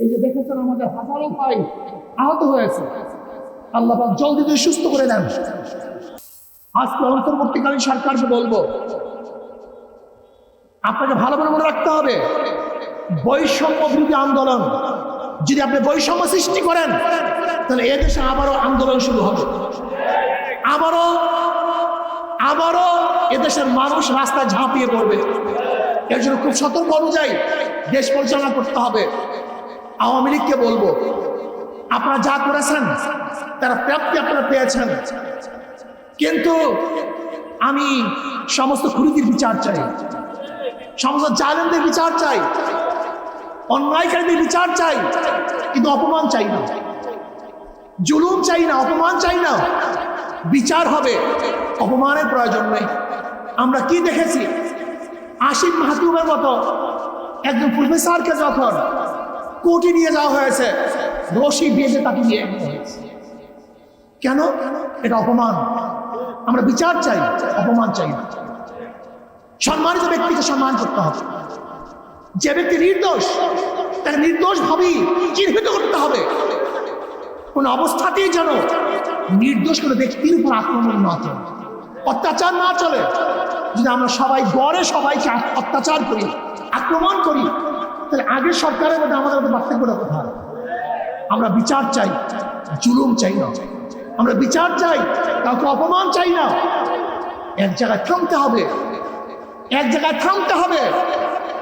এই যে দেখেছেন আমাদের হাজারো ভাই আহত হয়েছে। আল্লাহ জলদি দিয়ে সুস্থ করে দেন। আজকে অন্তর্বর্তীকালীন সরকারকে বলব, আপনাকে ভালো করে মনে রাখতে হবে, বৈষম্য বিরোধী আন্দোলন, যদি আপনি বৈষম্য সৃষ্টি করেন, তাহলে এদেশে আবারও আন্দোলন শুরু হবে। আবারও আবারও এদেশের মানুষ রাস্তায় ঝাঁপিয়ে পড়বে। এর জন্য খুব সতর্ক অনুযায়ী দেশ পরিচালনা করতে হবে। আওয়ামী লীগকে বলব, আপনারা যা করেছেন, তারা প্রাপ্তি আপনারা পেয়েছেন। কিন্তু আমি সমস্ত খুনিদের বিচার চাই, সমস্ত জালেমদের বিচার চাই, অন্যায়কারীদের বিচার চাই, কিন্তু অপমান চাই না। জুলুম চাই না, অপমান চাই না। বিচার হবে, অপমানের প্রয়োজন নেই। আমরা কি দেখেছি? আশিক মাহতুবের মতো একজন প্রফেসরকে যখন কোর্টে নিয়ে যাওয়া হয়েছে। রশি বেঁধে তাকে নিয়ে কেন? এটা অপমান। আমরা বিচার চাই, অপমান চাই। না সম্মানিত ব্যক্তিকে সম্মান করতে হবে। যে ব্যক্তি নির্দোষ, তাকে নির্দোষ ভাবেই চিহ্নিত করতে হবে। কোন অবস্থাতেই যেন নির্দোষ কোনো ব্যক্তির উপর আক্রমণ না চলে অত্যাচার না চলে। যদি আমরা সবাই গড়ে সবাইকে অত্যাচার করি, আক্রমণ করি তাহলে আগের সরকারের মধ্যে আমাদের মধ্যে পার্থক্যটা কোথায়? আমরা বিচার চাই, জুলুম চাই না। আমরা বিচার চাই, কাউকে অপমান চাই না। এক জায়গায় থামতে হবে, এক জায়গায় থামতে হবে।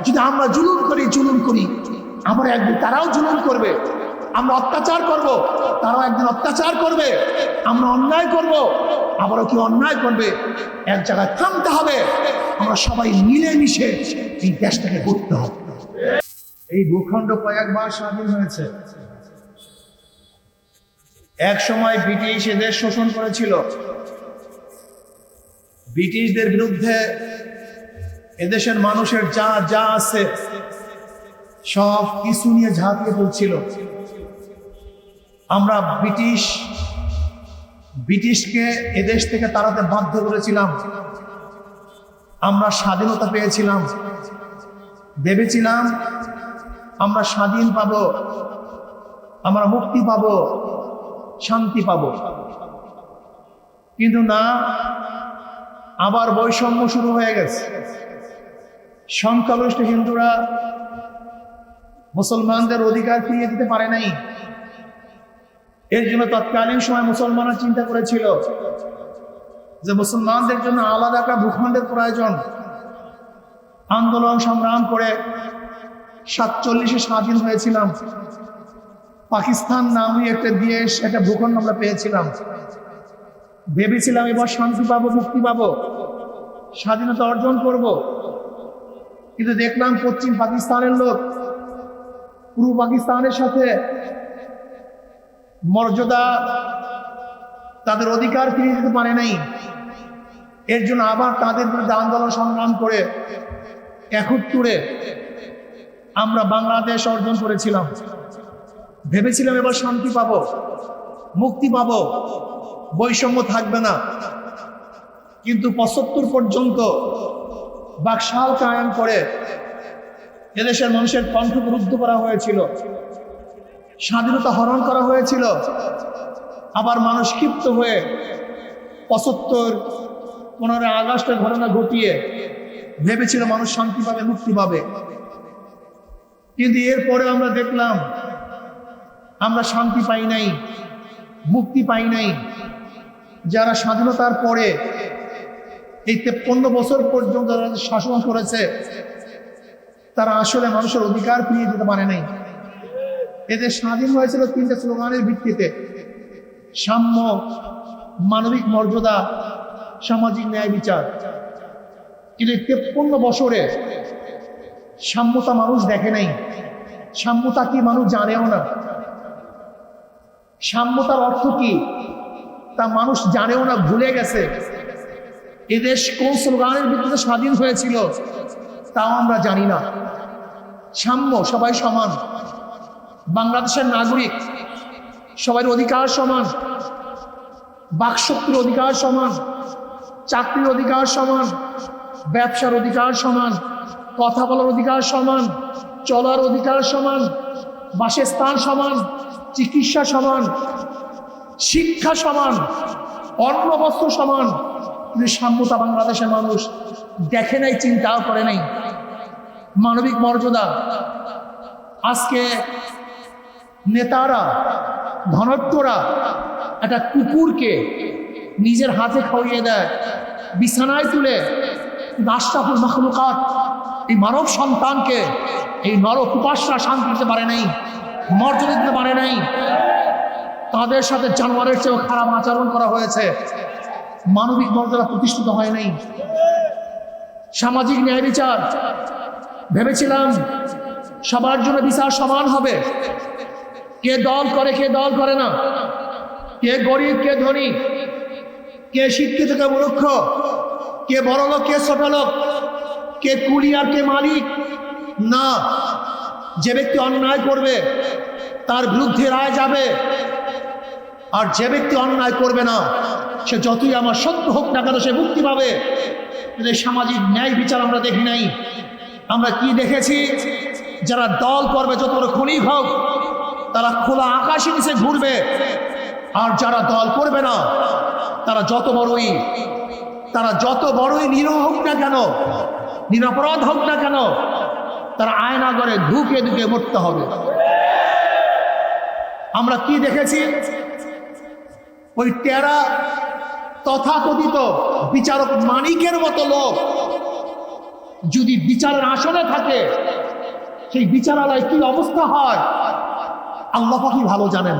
যদি আমরা জুলুম করি জুলুম করি, আমরা একদিন তারাও জুলুম করবে। আমরা অত্যাচার করব, তারাও একদিন অত্যাচার করবে। আমরা অন্যায় করব, আবারও কি অন্যায় করবে। এক জায়গায় থামতে হবে। আমরা সবাই মিলেমিশে এই দেশটাকে গড়তে হবে। এই ভূখণ্ড কয়েকবার স্বাধীন হয়েছে। এক সময় ব্রিটিশ এদের শোষণ করেছিল। ব্রিটিশদের বিরুদ্ধে এদেশের মানুষের যা যা আছে, সব কিছু নিয়ে ঝাঁপিয়ে পড়ছিল। আমরা ব্রিটিশ, ব্রিটিশকে এদেশ থেকে তাড়াতে বাধ্য করেছিলাম। আমরা স্বাধীনতা পেয়েছিলাম। ভেবেছিলাম আমরা স্বাধীন পাব। আমরা মুক্তি পাব, শান্তি পাব। কিন্তু না, আবার বৈষম্য শুরু হয়ে গেছে। সংখ্যাগরিষ্ঠ হিন্দুরা মুসলমানদের অধিকার ফিরিয়ে দিতে পারে নাই। এর জন্য তৎকালীন সময় মুসলমানরা চিন্তা করেছিল যে মুসলমানদের জন্য আলাদা একটা ভূখণ্ডের প্রয়োজন। আন্দোলন সংগ্রাম করে সাতচল্লিশে স্বাধীন হয়েছিলাম। পাকিস্তান নামে একটা দেশ, একটা ভূখণ্ড আমরা পেয়েছিলাম। ভেবেছিলাম এবার শান্তি পাবো, মুক্তি পাবো, স্বাধীনতা অর্জন করব। কিন্তু দেখলাম পশ্চিম পাকিস্তানের লোক পূর্ব পাকিস্তানের সাথে মর্যাদা তাদের অধিকার ফিরিয়ে দিতে পারে নাই। এর জন্য আবার তাদের বিরুদ্ধে আন্দোলন সংগ্রাম করে একত্তরে আমরা বাংলাদেশ অর্জন করেছিলাম। ভেবেছিলাম এবার শান্তি পাবো, মুক্তি পাবো, বৈষম্য থাকবে না। কিন্তু পঁচাত্তর পর্যন্ত বাকশাল কায়েম করে এদেশের মানুষের কণ্ঠকে রুদ্ধ করা হয়েছিল। স্বাধীনতা হরণ করা হয়েছিল। আবার মানুষ ক্ষিপ্ত হয়ে পঁচাত্তর পনেরো আগস্টের ঘটনা ঘটিয়ে ভেবেছিল মানুষ শান্তি পাবে, মুক্তি পাবে। কিন্তু এরপরে আমরা দেখলাম, আমরা শান্তি পাই নাই, মুক্তি পাই নাই। যারা স্বাধীনতার পরে এই তেপ্পন্ন বছর পর্যন্ত যারা শাসন করেছে, তারা আসলে মানুষের অধিকার ফিরিয়ে দিতে পারে নাই। এদের স্বাধীন হয়েছিল তিনটা স্লোগানের ভিত্তিতে। সাম্য, মানবিক মর্যাদা, সামাজিক ন্যায় বিচার। কিন্তু তেপ্পন্ন বছরে সাম্যতা মানুষ দেখে নাই। সাম্যতা কি মানুষ জানেও না। সাম্যতার অর্থ কি? তা মানুষ জানেও না, ভুলে গেছে। এদেশ কোন স্লোগানের ভিত্তিতে স্বাধীন হয়েছিল, তাও আমরা জানি না। সাম্য সবাই সমান। বাংলাদেশের নাগরিক সবার অধিকার সমান। বাকশক্তির অধিকার সমান। চাকরির অধিকার সমান। ব্যবসার অধিকার সমান। কথা বলার অধিকার সমান, চলার অধিকার সমান, বাসস্থান সমান, চিকিৎসা সমান, শিক্ষা সমান অন্ন বস্ত্র সমান। কিন্তু সাম্যতা বাংলাদেশের মানুষ দেখে নাই, চিন্তাও করে নাই। মানবিক মর্যাদা। আজকে নেতারা ধনত্বরা একটা কুকুরকে নিজের হাতে খাওয়িয়ে দেয়, বিছানায় তুলে রাষ্ট্রাপুর মখলুকাত এই মানব সন্তানকে এই নর উপাসরা শান্তি দিতে পারে নাই, মর্যাদা দিতে পারে নাই। তাদের সাথে জানোয়ারের চেয়েও খারাপ আচরণ করা হয়েছে। মানবিক মর্যাদা প্রতিষ্ঠিত হয় নাই। সামাজিক ন্যায় বিচার, ভেবেছিলাম সবার জন্য বিচার সমান হবে। কে দল করে, কে দল করে না। কে গরিব, কে ধনী, কে শিক্ষিত, কে মূর্খ, কে বড় লোক কে ছোট লোক কে কুলি আর কে মালিক? না, যে ব্যক্তি অন্যায় করবে, তার বিরুদ্ধে রায় যাবে। আর যে ব্যক্তি অন্যায় করবে না, সে যতই আমার সত্য হোক না কেন সে মুক্তি পাবে। সামাজিক ন্যায় বিচার আমরা দেখি নাই। আমরা কি দেখেছি? যারা দল করবে, যত বড় খনিক হোক, তারা খোলা আকাশে নিচে ঘুরবে। আর যারা দল করবে না, তারা যত বড়ই, তারা যত বড়ই নিরহ হোক না কেন নিরপরাধ হোক না কেন, তারা আয়না করে ধুকে ধুকে মরতে হবে। আমরা কি দেখেছি? ওই টেরা তথাকথিত বিচারক মানিকের মতো লোক, যদি বিচারের আসনে থাকে, সেই বিচারালয় কি অবস্থা হয়? আল্লাহ পাখি ভালো জানেন।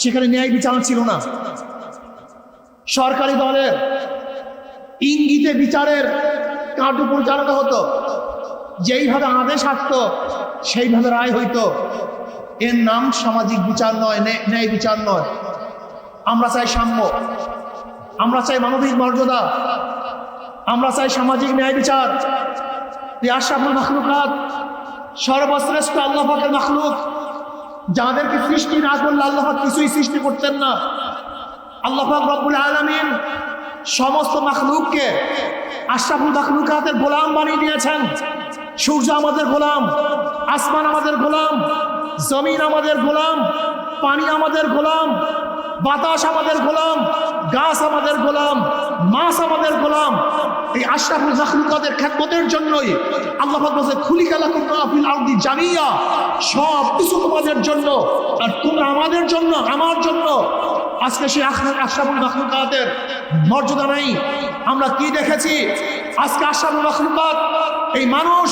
সেখানে ন্যায় বিচার ছিল না। সরকারি দলের ইঙ্গিতে বিচারের কার্য পরিচালনা হতো? যেইভাবে আদেশ আসতো, সেইভাবে রায় হইতো। এর নাম সামাজিক বিচার নয়, ন্যায়- বিচার নয়। আমরা চাই সাম্য। আমরা চাই মানবিক মর্যাদা। আমরা চাই সামাজিক ন্যায় বিচার। আশরাফুল মখলুকাত, সর্বশ্রেষ্ঠ আল্লাহ পাকের মখলুক। যাদেরকে সৃষ্টি না করলে আল্লাহ কিছুই সৃষ্টি করতেন না। আল্লাহ রব্বুল আলামিন সমস্ত মখলুককে আশরাফুল মখলুকাতের গোলাম বানিয়ে দিয়েছেন। সূর্য আমাদের গোলাম, আসমান আমাদের গোলাম, জমিন আমাদের গোলাম, পানি আমাদের গোলাম, বাতাস আমাদের গোলাম, গাছ আমাদের গোলাম, মাছ আমাদের গোলাম। এই আশরাফুল মখলুকাতের খেদমতের জন্যই আল্লাহ বলছে খুলি কালাকুম ফিল আরদি জামিয়া সব কিছু তোমাদের জন্য আর তোমরা আমাদের জন্য, আমার জন্য। আজকে সেই আশরাফুল মখলুকাতের মর্যাদা নেই। আমরা কি দেখেছি? আজকে আশরাফুল মখলুকাত, এই মানুষ,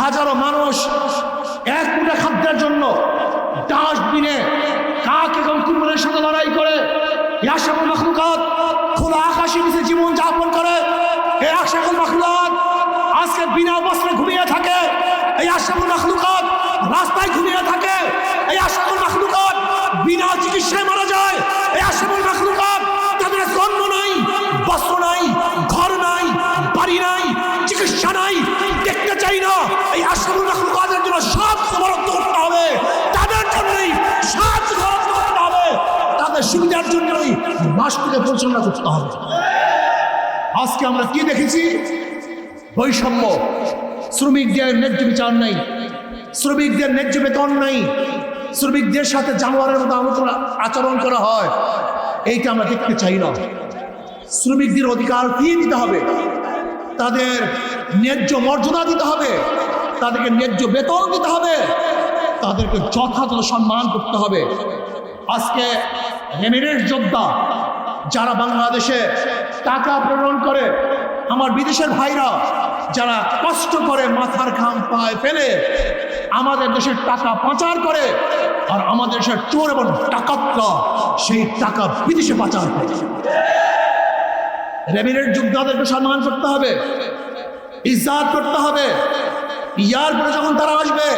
হাজারো মানুষ এক মুঠে খাদ্যের জন্য ডাস্টবিনে কাক এবং কুকুরের সাথে লড়াই করে। এই আশরাফুল মখলুকাত খোলা আকাশের নিচে জীবন যাপন করে। এই আশরাফুল মখলুকাত আজকে বিনা বস্ত্রে ঘুমিয়ে থাকে। এই আশরাফুল মখলুকাত রাস্তায় ঘুমিয়ে থাকে। এই আশরাফুল মখলুকাত বিনা চিকিৎসায় মারা যায়। এই আশরাফুল মখলুকাত এই আশরাফুল মখলুকাতের জন্য সব বরাদ্দ করতে হবে। তাদের জন্যই সব বরাদ্দ করতে হবে। তাদের সুবিধার জন্যই রাষ্ট্রকে পরিচালনা করতে হবে। আজকে আমরা কি দেখেছি? বৈষম্য। শ্রমিকদের ন্যায্য বিচার নেই। শ্রমিকদের ন্যায্য বেতন নেই। শ্রমিকদের সাথে জানোয়ারের মতো আচরণ করা হয়। এইটা আমরা দেখতে চাই না। শ্রমিকদের অধিকার ফিরিয়ে দিতে হবে। তাদের ন্যায্য মর্যাদা দিতে হবে। তাদেরকে ন্যায্য বেতন দিতে হবে। তাদেরকে যথাযথ সম্মান করতে হবে। আজকে রেমিডেন্স যোদ্ধা যারা বাংলাদেশে টাকা প্রেরণ করে, আমার বিদেশের ভাইরা যারা কষ্ট করে মাথার ঘাম পায়ে ফেলে, আমাদের দেশের টাকা পাচার করে আর আমাদের দেশের চোর এবং টাকাতরা সেই টাকা বিদেশে পাচার করে। রেমিডেন্ট যোদ্ধাদেরকে সম্মান করতে হবে, ইজ্জাত করতে হবে ইয়ার পরে যখন তারা আসবে,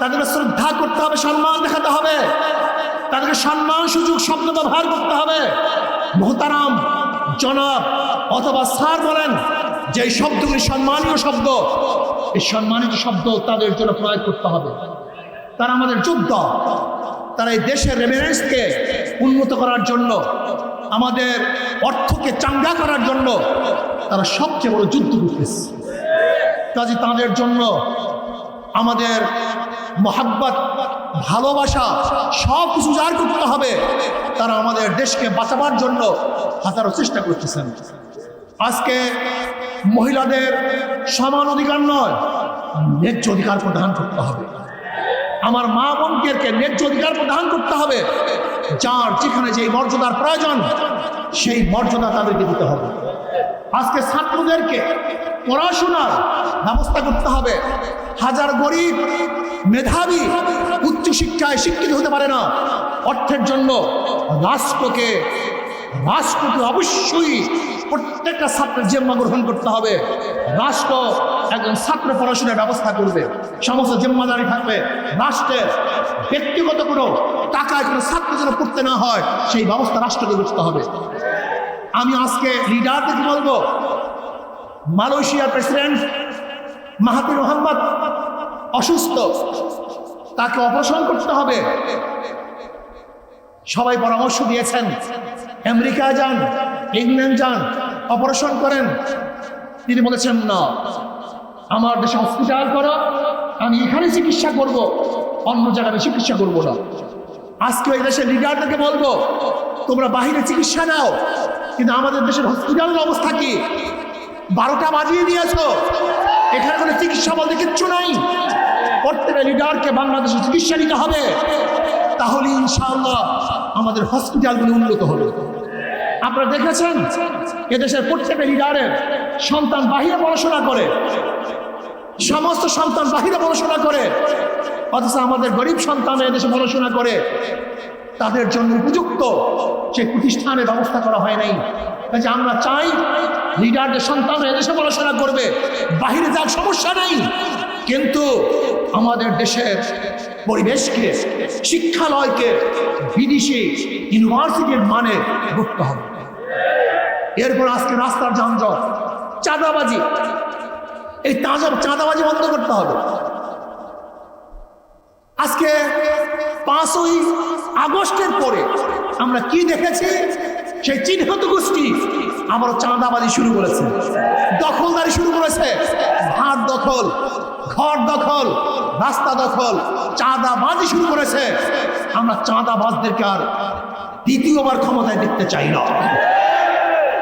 তাদেরকে শ্রদ্ধা করতে হবে, সম্মান দেখাতে হবে। তাদেরকে সম্মান, সুযোগ শব্দ ব্যবহার করতে হবে। মোহতারাম জনাব অথবা স্যার বলেন যে শব্দগুলি সম্মানীয় শব্দ। এই সম্মানিত শব্দ তাদের জন্য প্রয়োগ করতে হবে। তারা আমাদের যোদ্ধা তারা এই দেশের রেমিনেন্সকে উন্নত করার জন্য, আমাদের অর্থকে চাঙ্গা করার জন্য তারা সবচেয়ে বড় যুদ্ধ করতেছে। কাজে তাদের জন্য আমাদের মোহাব্বত, ভালোবাসা, সব কিছু যার করতে হবে। তারা আমাদের দেশকে বাঁচাবার জন্য হাজারো চেষ্টা করতেছেন। আজকে মহিলাদের সমান অধিকার নয়, ন্যায্য অধিকার প্রদান করতে হবে। আমার মা বোনকে ন্যায্য অধিকার প্রদান করতে হবে। যার যেখানে যেই মর্যাদার প্রয়োজন, সেই মর্যাদা তাদেরকে দিতে হবে। আজকে ছাত্রদেরকে পড়াশোনার ব্যবস্থা করতে হবে। হাজার গরিব মেধাবী উচ্চশিক্ষায় শিক্ষিত হতে পারে না। অর্থের জন্য রাষ্ট্রকে রাষ্ট্রকে অবশ্যই প্রত্যেকটা ছাত্রের জিম্মা গ্রহণ করতে হবে। রাষ্ট্র একজন ছাত্র পড়াশোনার ব্যবস্থা করবে। সমস্ত জিম্মাদারি থাকবে রাষ্ট্রের ব্যক্তিগত কোনো টাকায় কোনো ছাত্র যেন পড়তে না হয়, সেই ব্যবস্থা রাষ্ট্রকে করতে হবে। আমি আজকে লিডারদেরকে বলব মালয়েশিয়ার প্রেসিডেন্ট মাহাতির মোহাম্মদ অসুস্থ। তাকে অপারেশন করতে হবে। সবাই পরামর্শ দিয়েছেন আমেরিকা যান, ইংল্যান্ড যান, অপারেশন করেন। তিনি বলেছেন, না, আমার দেশে হসপিটাল করো, আমি এখানে চিকিৎসা করব, অন্য জায়গায় চিকিৎসা করব না। আজকে ওই দেশের লিডারদেরকে বলব, তোমরা বাহিরে চিকিৎসা নাও, কিন্তু আমাদের দেশের হসপিটালের অবস্থা কি? বারোটা বাজিয়ে দিয়েছ। এখানে কোনো চিকিৎসা বলতে কিচ্ছু নাই। প্রত্যেকটা লিডারকে বাংলাদেশে চিকিৎসা নিতে হবে। তাহলে ইনশাআল্লাহ আমাদের হসপিটালগুলি উন্নত হবে। আপনারা দেখেছেন? এদেশের প্রত্যেকটা লিডারের সন্তান বাহিরে পড়াশোনা করে। সমস্ত সন্তান বাহিরে পড়াশোনা করে। অথচ আমাদের গরিব সন্তান এদেশে পড়াশোনা করে। তাদের জন্য উপযুক্ত সে প্রতিষ্ঠানের ব্যবস্থা করা হয় নাই। আমরা চাই লিডারদের সন্তান এদেশে পড়াশোনা করবে, বাহিরে যাক সমস্যা নেই। কিন্তু আমাদের দেশের পরিবেশকে, শিক্ষালয়কে, বিদেশি ইউনিভার্সিটির মানে করতে হবে। এরপর আজকে রাস্তার যানজট, চাঁদাবাজি, এই তাজা চাঁদাবাজি বন্ধ করতে হবে। আজকে পাঁচই আগস্টের পরে আমরা কি দেখেছি? সেই চিহ্নিত গোষ্ঠী আবারও চাঁদাবাজি শুরু করেছে। দখলদারি শুরু করেছে। হাট দখল, ঘর দখল, রাস্তা দখল, চাঁদাবাজি শুরু করেছে। আমরা চাঁদাবাজদেরকে আর দ্বিতীয়বার ক্ষমতায় দেখতে চাই না।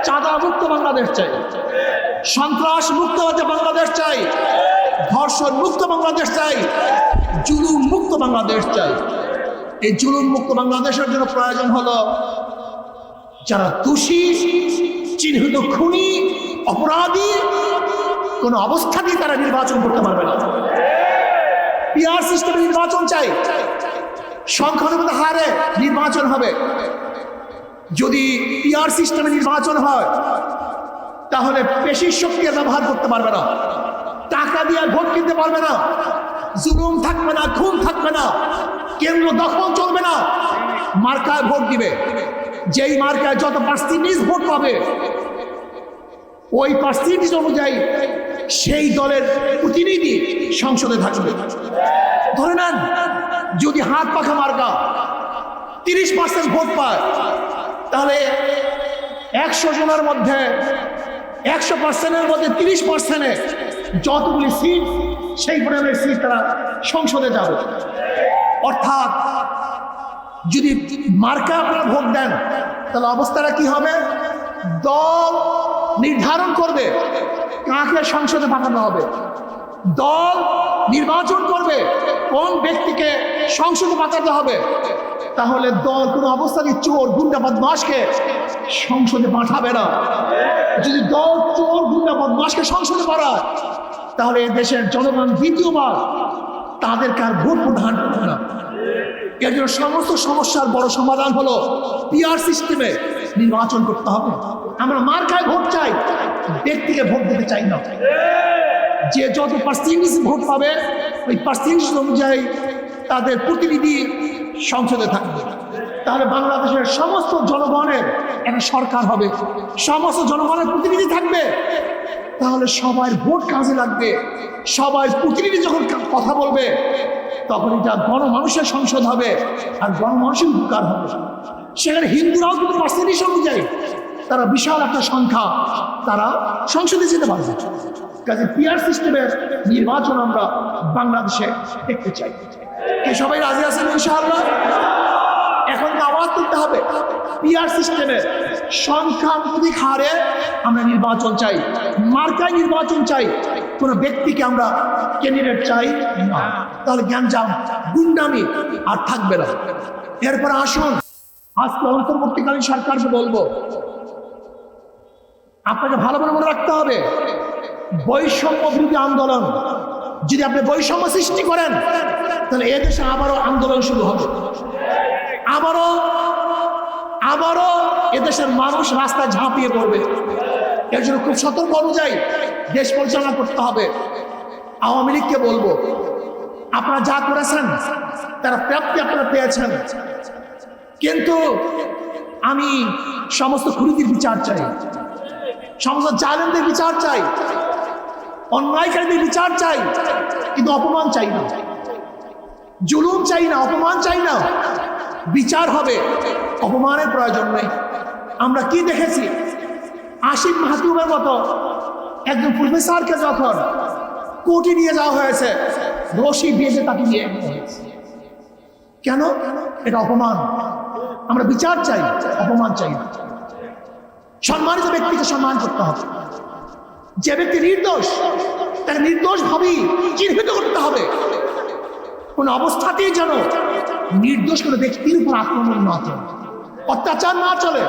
চাঁদা মুক্ত বাংলাদেশ চাই। সন্ত্রাস মুক্ত বাংলাদেশ চাই। ধর্ষণ মুক্ত বাংলাদেশ চাই। জুলুম মুক্ত বাংলাদেশ চাই। এই জুলুম মুক্ত বাংলাদেশের জন্য প্রয়োজন হলো যারা দোষী চিহ্নিত খুনি, অপরাধী, কোনো অবস্থাতেই তারা নির্বাচন করতে পারবে না। পিআর সিস্টেমে নির্বাচন চাই। সংখ্যানুপাত হারে নির্বাচন হবে। যদি পিআর সিস্টেমে নির্বাচন হয়, তাহলে পেশির শক্তি ব্যবহার করতে পারবে না। টাকা দিয়ে ভোট কিনতে পারবে না। জুলুম থাকবে না খুন থাকবে না। কেন্দ্র দখল চলবে না। মার্কায় ভোট দিবে। যেই মার্কায় যত পার্সেন্টেজ ভোট পাবে ওই পার্সেন্টেজ অনুযায়ী সেই দলের প্রতিনিধি সংসদে থাকবে। ধরে নেন, যদি হাত পাখা মার্কা তিরিশ পার্সেন্ট ভোট পায়, তাহলে একশো জনের মধ্যে, একশো পার্সেন্টের মধ্যে তিরিশ পার্সেন্টে যতগুলি সিট, সেই পরিমাণের সিট তারা সংসদে যাবে। অর্থাৎ যদি মার্কা আপনারা ভোট দেন, তাহলে অবস্থাটা কি হবে? দল নির্ধারণ করবে, কাকে সংসদে পাঠানো হবে? দল নির্বাচন করবে, কোন ব্যক্তিকে সংসদে পাঠাতে হবে? তাহলে দল কোনো অবস্থাতে চোর, গুন্ডা বদমাসকে সংসদে পাঠাবে না। যদি দল চোর, গুন্ডা বদমাসকে সংসদে পাঠায়, তাহলে দেশের জনগণ দ্বিতীয়বার তাদেরকে আর ভোট প্রধান করবে না। এর জন্য সমস্ত সমস্যার বড় সমাধান হলো পিআর সিস্টেমে নির্বাচন করতে হবে। আমরা মার্কায় ভোট চাই, ব্যক্তিকে ভোট দিতে চাই না। যে যত পার্সেন্টেজ ভোট পাবে, ওই পার্সেন্টেজ অনুযায়ী তাদের প্রতিনিধি সংসদে থাকবে। তাহলে বাংলাদেশের সমস্ত জনগণের একটা সরকার হবে। সমস্ত জনগণের প্রতিনিধি থাকবে। তাহলে সবার ভোট কাজে লাগবে। সবাই প্রতিনিধি যখন কথা বলবে, তখন এটা গণমানুষের সংসদ হবে আর গণমানুষের উপকার হবে। সেখানে হিন্দুরাও কিন্তু পার্সেন্টেজ অনুযায়ী তারা বিশাল একটা সংখ্যা তারা সংসদে যেতে পারবে কাজে পিয়ার সিস্টেমের নির্বাচন আমরা বাংলাদেশে দেখতে চাই। কে সবাই রাজি আছেন ইনশাআল্লাহ? এখন তো আওয়াজ তুলতে হবে। পিয়ার সিস্টেমের সংখ্যানুপাতিক হারে আমরা নির্বাচন চাই। মার্কায় নির্বাচন চাই। কোনো ব্যক্তিকে আমরা ক্যান্ডিডেট চাই তাহলে জ্ঞানজাম গুন্ডামি আর থাকবে না। এরপর আসুন। আজকে অন্তর্বর্তীকালীন সরকারকে বলব, আপনাকে ভালো করে মনে রাখতে হবে, বৈষম্য বিরোধী আন্দোলন, যদি আপনি বৈষম্য সৃষ্টি করেন, তাহলে এদেশে আবারও আন্দোলন শুরু হবে। আবারও আবারও এদেশের মানুষ রাস্তায় ঝাঁপিয়ে পড়বে। এর জন্য খুব সতর্ক অনুযায়ী দেশ পরিচালনা করতে হবে। আওয়ামী লীগকে বলব, আপনারা যা করেছেন, তারা প্রাপ্তি আপনারা পেয়েছেন। কিন্তু আমি সমস্ত খুনিদের বিচার চাই। সমস্ত জালেমদের বিচার চাই। অন্যায়কারীদের বিচার চাই। কিন্তু অপমান চাই না। জুলুম চাই না, অপমান চাই না। বিচার হবে। অপমানের প্রয়োজন নেই। আমরা কি দেখেছি? আশিক মাহতুবের মতো একজন প্রফেসরকে যখন কোটি নিয়ে যাওয়া হয়েছে রশি বেঁধে তাকে নিয়ে কেন? এটা অপমান। আমরা বিচার চাই, অপমান চাই না। সম্মানিত ব্যক্তিকে সম্মান করতে হবে। যে ব্যক্তি নির্দোষ, তাকে নির্দোষ ভাবেই চিহ্নিত করতে হবে। কোন অবস্থাতেই যেন নির্দোষ কোনো ব্যক্তির উপর আক্রমণ না চলে অত্যাচার না চলে।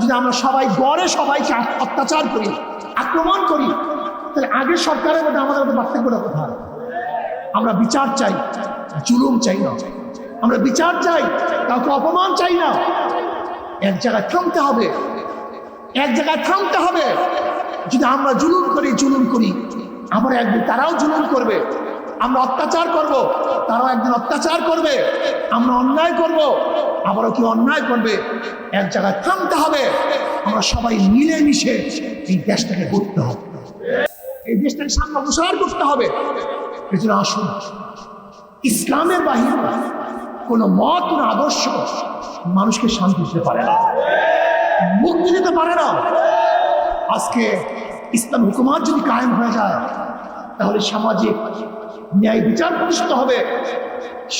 যদি আমরা সবাই গড়ে সবাইকে অত্যাচার করি, আক্রমণ করি, তাহলে আগের সরকারের মধ্যে আমাদের মধ্যে পার্থক্যটা কোথায়? আমরা বিচার চাই, জুলুম চাই না। আমরা বিচার চাই, কাউকে অপমান চাই না। এক জায়গায় থামতে হবে, এক জায়গায় থামতে হবে। যদি আমরা জুলুম করি জুলুম করি, আমরা একদিন তারাও জুলুম করবে। আমরা অত্যাচার করব, তারাও একদিন অত্যাচার করবে। আমরা অন্যায় করব, আবারও কি অন্যায় করবে। এক জায়গায় থামতে হবে, আমরা সবাই মিলেমিশে এই দেশটাকে করতে হবে। এই দেশটাকে সামনে অগ্রসর করতে হবে। এই জন্য আসুন, ইসলামের বাহিরে কোনো মত, কোনো আদর্শ মানুষকে শান্তি দিতে পারে না। মুক্তি দিতে পারে না। আজকে ইসলাম হুকুমাত যদি কায়েম হয়ে যায়, তাহলে সামাজিক ন্যায় বিচার প্রতিষ্ঠিত হবে,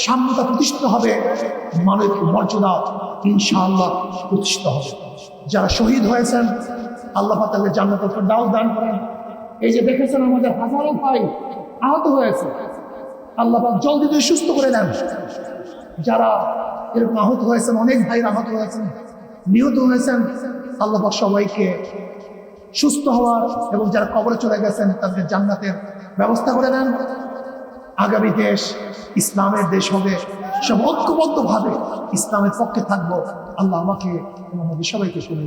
সাম্যতা প্রতিষ্ঠিত হবে, মানবিক মর্যাদা ইনশাআল্লাহ প্রতিষ্ঠিত হবে। যারা শহীদ হয়েছেন, আল্লাহ তাদের জান্নাত দাও দান করেন। এই যে দেখেছেন আমাদের হাজারো ভাই আহত হয়েছে। আল্লাহ জলদি সুস্থ করে দেন। যারা এরকম আহত হয়েছেন, অনেক ভাই আহত হয়েছেন, নিহত হয়েছেন, আল্লাহ সবাইকে সুস্থ হওয়ার এবং যারা কবরে চলে গেছেন তাদের জান্নাতের ব্যবস্থা করে দেন। আগামী দেশ ইসলামের দেশ হবে। সব ঐক্যবদ্ধভাবে ইসলামের পক্ষে থাকব। আল্লাহ আমাকে এবং আমাদের সবাইকে শুনে